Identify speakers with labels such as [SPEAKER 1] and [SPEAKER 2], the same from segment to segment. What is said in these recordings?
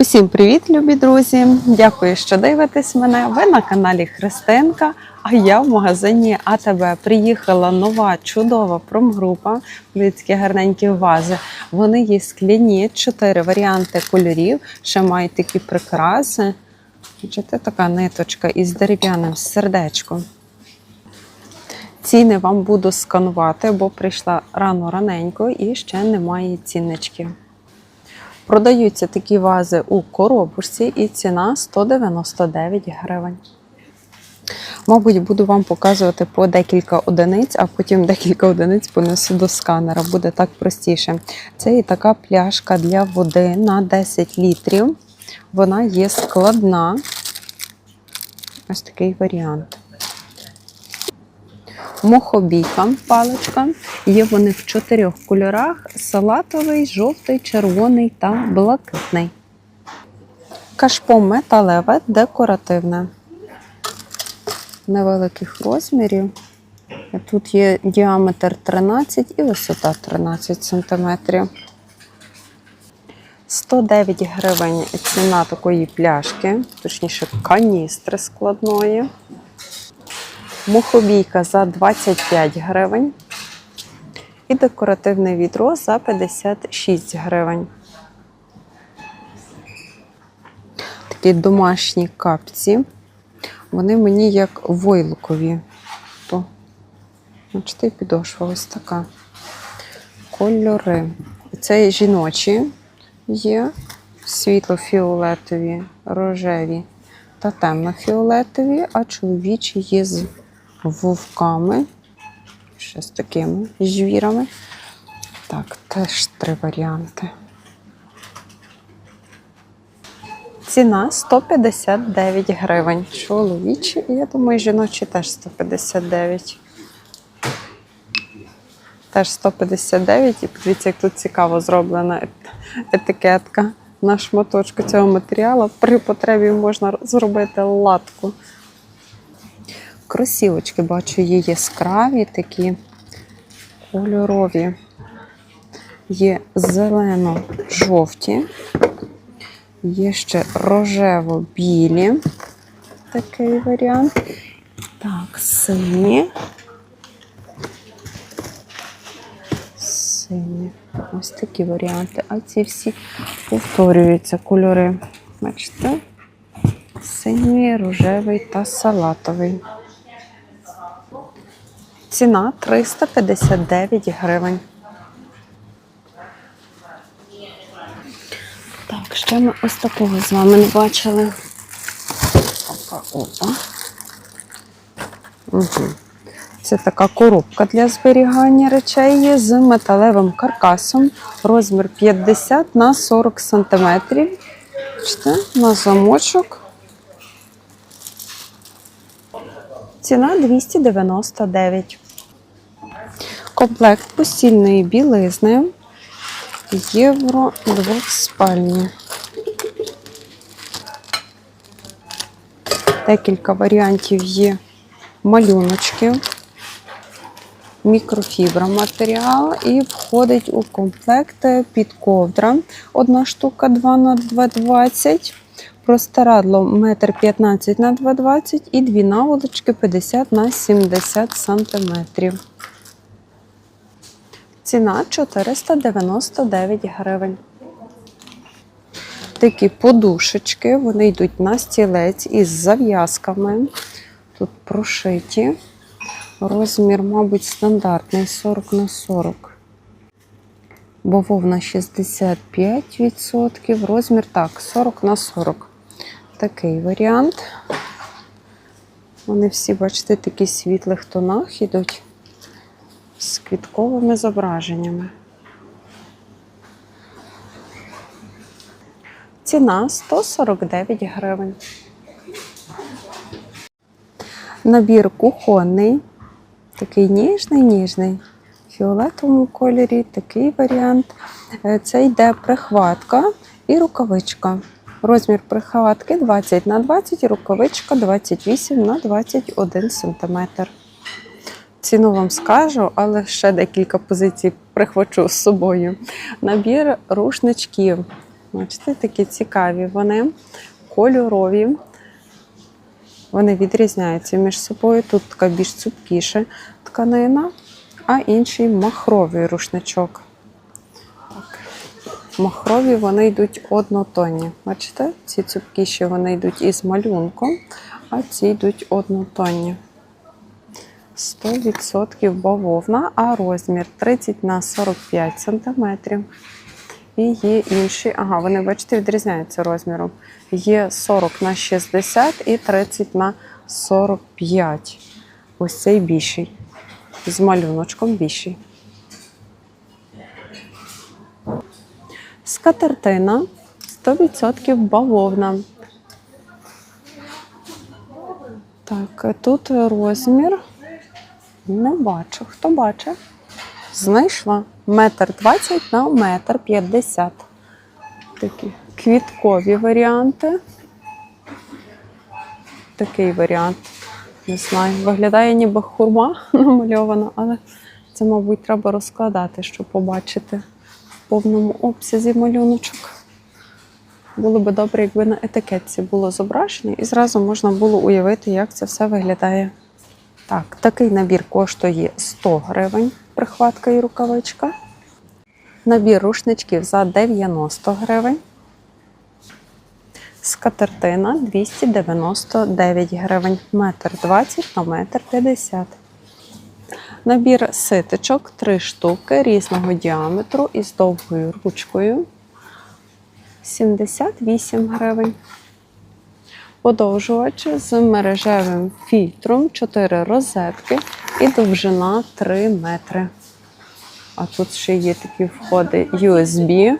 [SPEAKER 1] Усім привіт, любі друзі! Дякую, що дивитесь мене. Ви на каналі Христинка. А я в магазині АТБ приїхала нова чудова промгрупа. Людські гарненькі вази. Вони є скляні, чотири варіанти кольорів. Ще мають такі прикраси. Бачите, така ниточка із дерев'яним сердечком. Ціни вам буду сканувати, бо прийшла рано раненько і ще немає цінничків. Продаються такі вази у коробочці і ціна 199 гривень. Мабуть, буду вам показувати по декілька одиниць, а потім декілька одиниць понесу до сканера. Буде так простіше. Це і така пляшка для води на 10 літрів. Вона є складна. Ось такий варіант. Мохобійка, паличка. Є вони в чотирьох кольорах: салатовий, жовтий, червоний та блакитний. Кашпо металеве, декоративне. Невеликих розмірів. Тут є діаметр 13 і висота 13 см. 109 гривень ціна такої пляшки, точніше каністри складної. Мухобійка за 25 гривень. І декоративне відро за 56 гривень. Такі домашні капці. Вони мені як войлокові. Бачите, підошва ось така. Кольори. Це жіночі є світло-фіолетові, рожеві та темно-фіолетові, а чоловічі є з вовками, ще з такими звірами. Так, теж три варіанти. Ціна 159 гривень. Чоловічі, і я думаю, жіночі теж 159. Теж 159. І подивіться, як тут цікаво зроблена етикетка на шматочку цього матеріалу. При потребі можна зробити латку. Кросівочки, бачу, є яскраві такі кольорові. Є зелено-жовті, є ще рожево-білі. Такий варіант. Так, сині. Сині. Ось такі варіанти. А ці всі повторюються кольори. Бачите? Синій, рожевий та салатовий. Ціна 359 гривень. Так, ще ми ось такого з вами не бачили. Опа, опа. Угу. Це така коробка для зберігання речей є з металевим каркасом. Розмір 50 на 40 см. На замочок. Ціна 299. Комплект постільної білизни. Євро двохспальні. Декілька варіантів є малюночків. Мікрофібра матеріал і входить у комплект під ковдра. Одна штука 2 на 2,20 Простирадло 1,15 на 2,20 і дві наволочки 50 на 70 сантиметрів. Ціна 499 гривень. Такі подушечки, вони йдуть на стілець із зав'язками. Тут прошиті. Розмір, мабуть, стандартний 40 на 40. Бавовна 65%. Розмір так, 40 на 40. Такий варіант. Вони всі, бачите, такі світлих тонах ідуть з квітковими зображеннями. Ціна 149 гривень. Набір кухонний, такий ніжний, ніжний. В фіолетовому кольорі такий варіант. Е, Це йде прихватка і рукавичка. Розмір прихватки 20 на 20, рукавичка 28 на 21 см. Ціну вам скажу, але ще декілька позицій прихвачу з собою. Набір рушничків Бачите, такі цікаві вони, кольорові. Вони відрізняються між собою. Тут така більш цупкіша тканина, а інший махровий рушничок. Так. Махрові вони йдуть однотонні. Бачите, ці цупкіші вони йдуть із малюнком, а ці йдуть однотонні. 100% бавовна, а розмір 30 на 45 см. І є інші, ага, вони, бачите, відрізняються розміром. Є 40 на 60 і 30 на 45. Ось цей більший. З малюночком більший. Скатертина 100% бавовна. Так, тут розмір. Не бачу. Хто бачив? Знайшла. Метр двадцять на метр п'ятдесят. Такі квіткові варіанти. Такий варіант. Не знаю. Виглядає ніби хурма намальована, але це, мабуть, треба розкладати, щоб побачити в повному обсязі малюночок. Було би добре, якби на етикетці було зображення, і зразу можна було уявити, як це все виглядає. Так, такий набір коштує 100 гривень, прихватка і рукавичка. Набір рушничків за 90 гривень. Скатертина 299 гривень, метр 20 на метр 50. Набір ситочок 3 штуки різного діаметру із довгою ручкою 78 гривень. Подовжувач з мережевим фільтром 4 розетки і довжина 3 метри. А тут ще є такі входи USB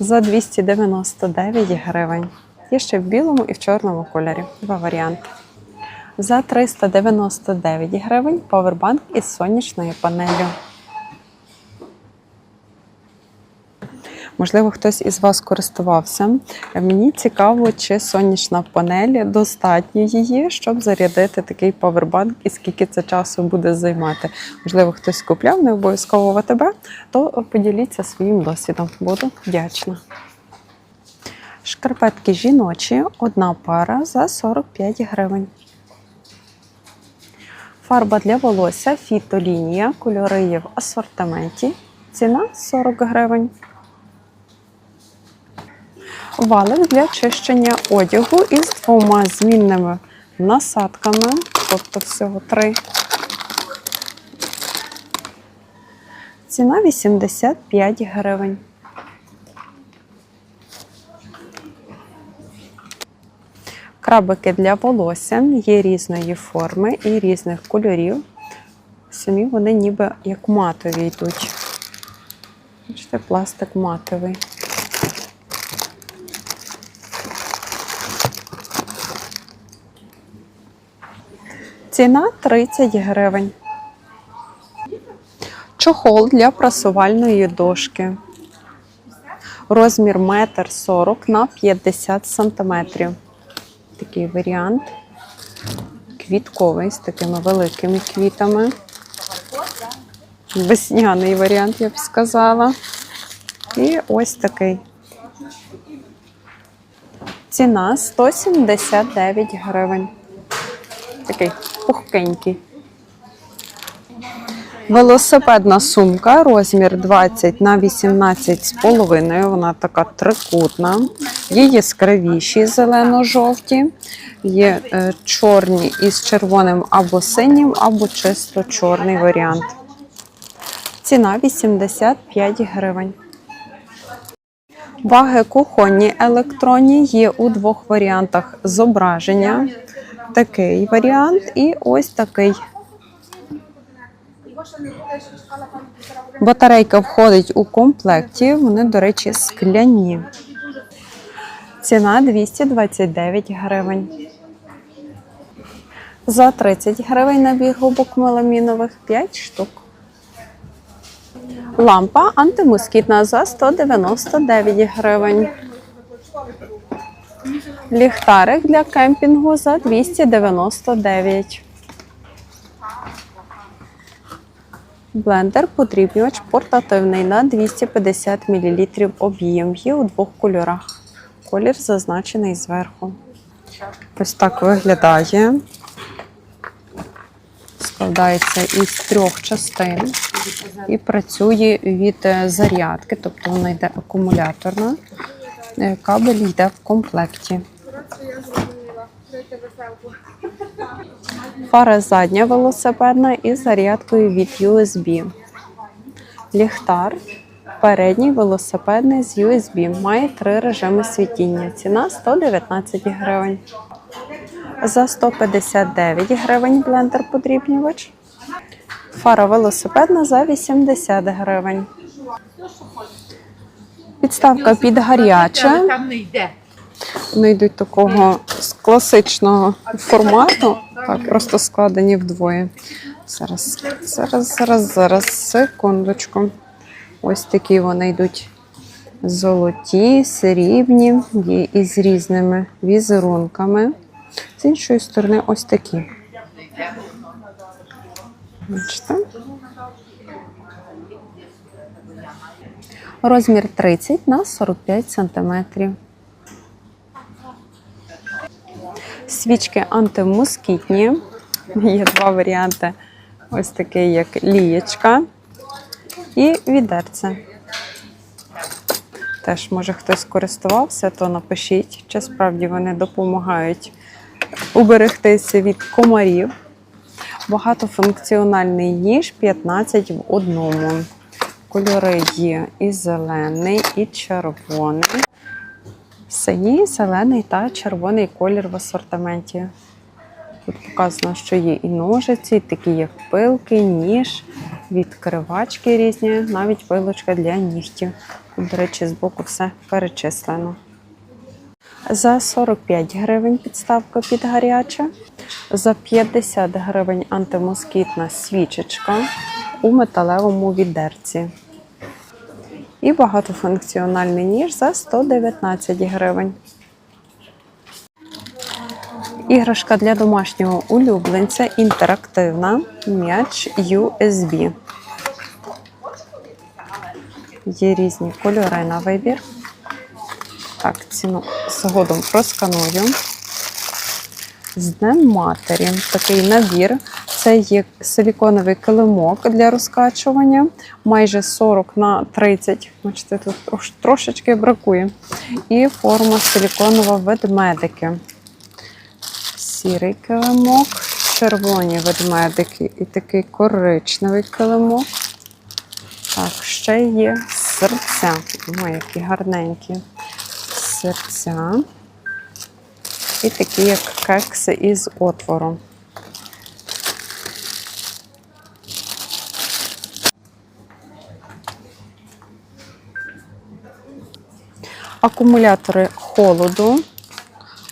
[SPEAKER 1] за 299 гривень. Є ще в білому і в чорному кольорі. Два варіанти. За 399 гривень повербанк із сонячною панелью. Можливо, хтось із вас користувався. Мені цікаво, чи сонячна панель достатньо її, щоб зарядити такий павербанк і скільки це часу буде займати. Можливо, хтось купляв, не обов'язково в то поділіться своїм досвідом. Буду вдячна. Шкарпетки жіночі, одна пара за 45 гривень. Фарба для волосся фітолінія, кольори є в асортименті. Ціна 40 гривень. Валик для чищення одягу із двома змінними насадками, тобто всього три. Ціна 85 гривень. Крабики для волосся є різної форми і різних кольорів. Самі вони ніби як матові йдуть. Бачите, пластик матовий. Ціна 30 гривень. Чохол для прасувальної дошки. Розмір 1,40 м на 50 см. Такий варіант. Квітковий з такими великими квітами. Весняний варіант, я б сказала. І ось такий. Ціна 179 гривень. Такий пухкенький. Велосипедна сумка, розмір 20 на 18 з половиною. Вона така трикутна. Є яскравіші зелено-жовті, є е, чорні із червоним або синім, або чисто чорний варіант. Ціна 85 гривень. Ваги кухонні електронні є у двох варіантах зображення. Такий варіант і ось такий. Батарейка входить у комплекті. Вони, до речі, скляні. Ціна 229 гривень. За 30 гривень набір губок меламінових 5 штук. Лампа антимоскітна за 199 гривень. Ліхтарик для кемпінгу за 299. Блендер подрібнювач портативний на 250 мл об'єм. Є у двох кольорах. Колір зазначений зверху. Ось так виглядає. Складається із трьох частин і працює від зарядки, тобто вона йде акумуляторна. Е, Кабель йде в комплекті. Фара задня велосипедна із зарядкою від USB. Ліхтар передній велосипедний з USB. Має три режими світіння. Ціна 119 гривень. За 159 гривень блендер подрібнювач. Фара велосипедна за 80 гривень. Підставка під гаряче. Вони йдуть такого з класичного формату, так, просто складені вдвоє. Зараз, зараз, зараз, зараз, секундочку. Ось такі вони йдуть золоті, срібні, є із різними візерунками. З іншої сторони, ось такі. Бачите? Розмір 30 на 45 сантиметрів. Свічки антимоскітні. Є два варіанти. Ось такий, як лієчка і відерце. Теж, може, хтось користувався, то напишіть, чи справді вони допомагають уберегтися від комарів. Багатофункціональний ніж 15 в одному. Кольори є і зелений, і червоний. Синій, зелений та червоний колір в асортименті. Тут показано, що є і ножиці, і такі як пилки, ніж, відкривачки різні, навіть пилочка для нігтів. Тут, до речі, збоку все перечислено. За 45 гривень підставка під гаряче. За 50 гривень антимоскітна свічечка у металевому відерці. І багатофункціональний ніж за 119 гривень. Іграшка для домашнього улюбленця інтерактивна м'яч USB. Є різні кольори на вибір. Так, ціну згодом просканую. З Днем Матері такий набір. Це є силіконовий килимок для розкачування, майже 40 на 30. Бачите, тут трошечки бракує. І форма силіконова ведмедики. Сірий килимок, червоні ведмедики і такий коричневий килимок. Так, ще є серця. Ой, які гарненькі. Серця. І такі, як кекси із отвором. Акумулятори холоду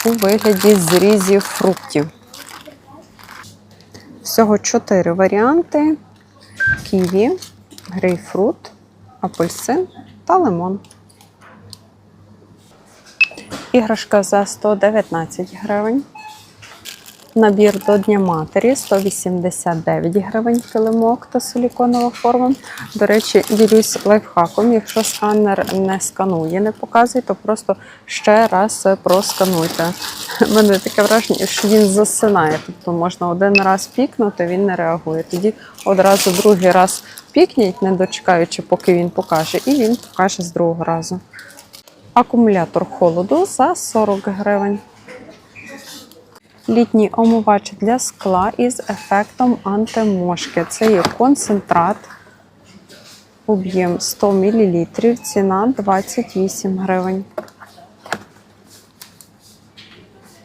[SPEAKER 1] у вигляді зрізів фруктів. Всього чотири варіанти: ківі, грейпфрут, апельсин та лимон. Іграшка за 119 гривень. Набір до Дня матері 189 гривень килимок та силіконова форма. До речі, ділюсь лайфхаком. Якщо сканер не сканує, не показує, то просто ще раз проскануйте. У мене таке враження, що він засинає. Тобто можна один раз пікнути, він не реагує. Тоді одразу другий раз пікніть, не дочекаючи, поки він покаже, і він покаже з другого разу. Акумулятор холоду за 40 гривень. Літній омивач для скла із ефектом антимошки. Це є концентрат, об'єм 100 мл, ціна 28 гривень.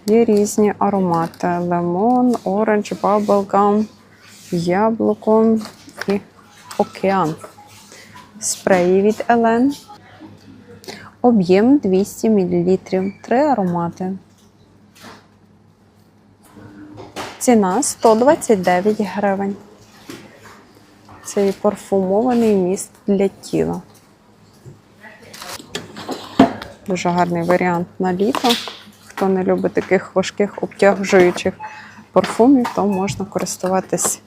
[SPEAKER 1] Є різні аромати: лимон, оранж, баблгам, яблуко і океан. Спреї від Елен. Об'єм 200 мл. Три аромати. Ціна 129 гривень. Це парфумований міст для тіла. Дуже гарний варіант на літо. Хто не любить таких важких обтяжуючих парфумів, то можна користуватись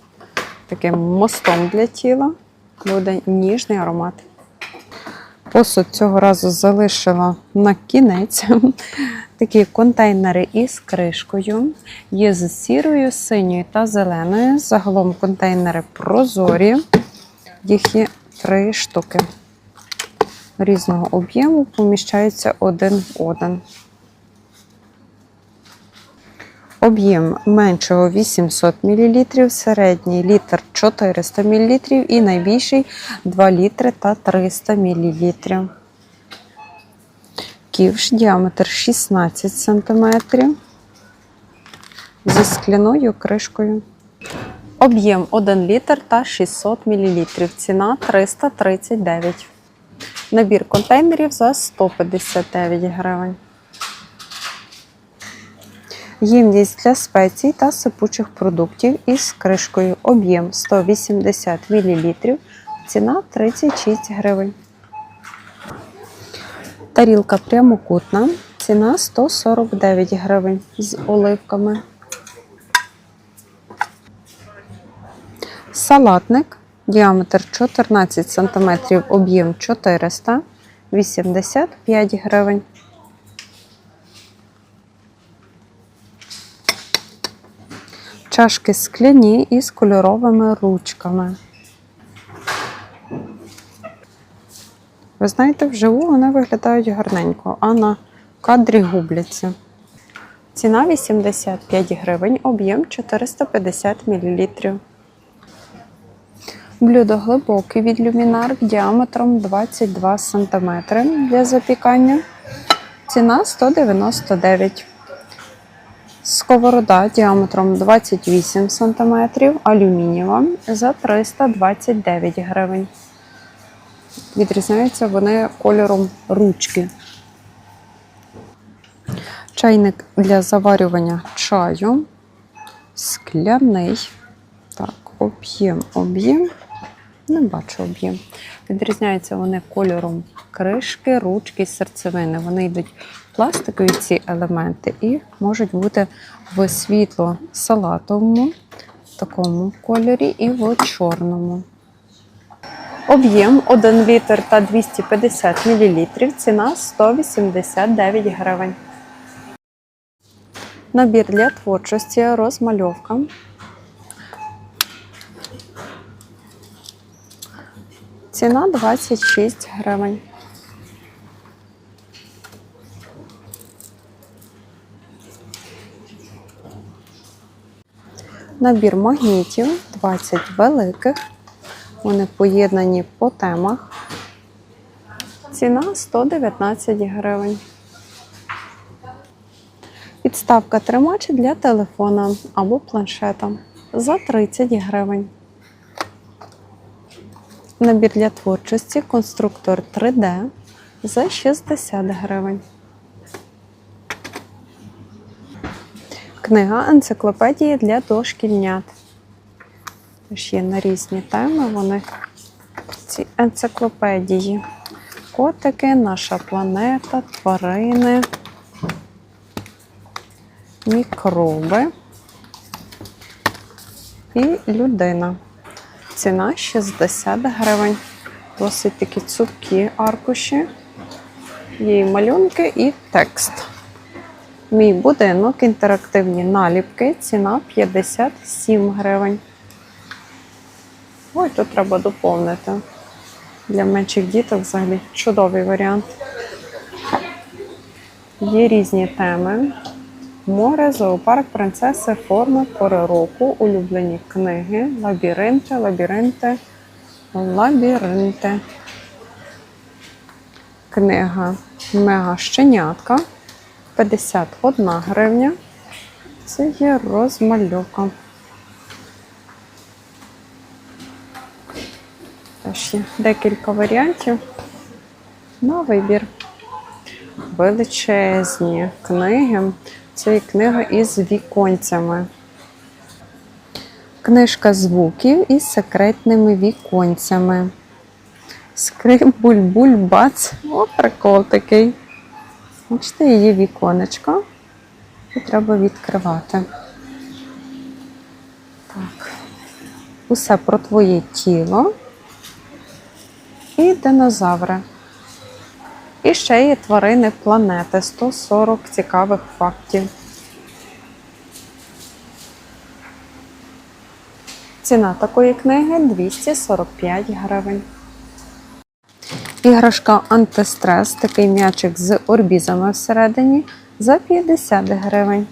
[SPEAKER 1] таким мостом для тіла. Буде ніжний аромат. Посуд цього разу залишила на кінець. Такі контейнери із кришкою. Є з сірою, синьою та зеленою. Загалом контейнери прозорі. Їх є три штуки. Різного об'єму поміщаються один в один. Об'єм меншого 800 мл, середній літр 400 мл і найбільший 2 літри та 300 мл. Ківш діаметр 16 см зі скляною кришкою. Об'єм 1 літр та 600 мл. Ціна 339. Набір контейнерів за 159 гривень. Ємність для спецій та сипучих продуктів із кришкою. Об'єм 180 мл. Ціна 36 гривень. Тарілка прямокутна. Ціна 149 гривень з оливками. Салатник. Діаметр 14 см, об'єм 400, 85 гривень. Чашки скляні із кольоровими ручками. Ви знаєте, вживу вони виглядають гарненько, а на кадрі губляться. Ціна 85 гривень, об'єм 450 мл. Блюдо глибоке від люмінар діаметром 22 см для запікання. Ціна 199 Сковорода діаметром 28 см, алюмінієва за 329 гривень. Відрізняються вони кольором ручки. Чайник для заварювання чаю. Скляний. Так, об'єм, об'єм. Не бачу об'єм. Відрізняються вони кольором кришки, ручки, серцевини. Вони йдуть пластикові ці елементи і можуть бути в світло-салатовому такому кольорі і в чорному. Об'єм 1 літр та 250 мл. Ціна 189 гривень. Набір для творчості, розмальовка. Ціна 26 гривень. Набір магнітів 20 великих. Вони поєднані по темах. Ціна 119 гривень. Підставка тримач для телефона або планшета за 30 гривень. Набір для творчості конструктор 3D за 60 гривень. Книга енциклопедії для дошкільнят. Тож є на різні теми вони ці енциклопедії. Котики, наша планета, тварини, мікроби і людина. Ціна 60 гривень. Досить такі цупкі аркуші. І малюнки і текст. Мій будинок, інтерактивні наліпки, ціна 57 гривень. Ой, тут треба доповнити. Для менших діток взагалі чудовий варіант. Є різні теми. Море, зоопарк, принцеси, форми, пори року, улюблені книги, лабіринти, лабіринти, лабіринти. Книга Мега щенятка 51 гривня. Це є розмальовка. Є декілька варіантів на вибір. Величезні книги. Це є книга із віконцями. Книжка звуків із секретними віконцями. Скрип, буль-буль, бац. О, прикол такий. Бачите, її віконечко. І треба відкривати. Так. Усе про твоє тіло і динозаври. І ще є тварини планети 140 цікавих фактів. Ціна такої книги 245 гривень. Іграшка антистрес, такий м'ячик з орбізами всередині за 50 гривень.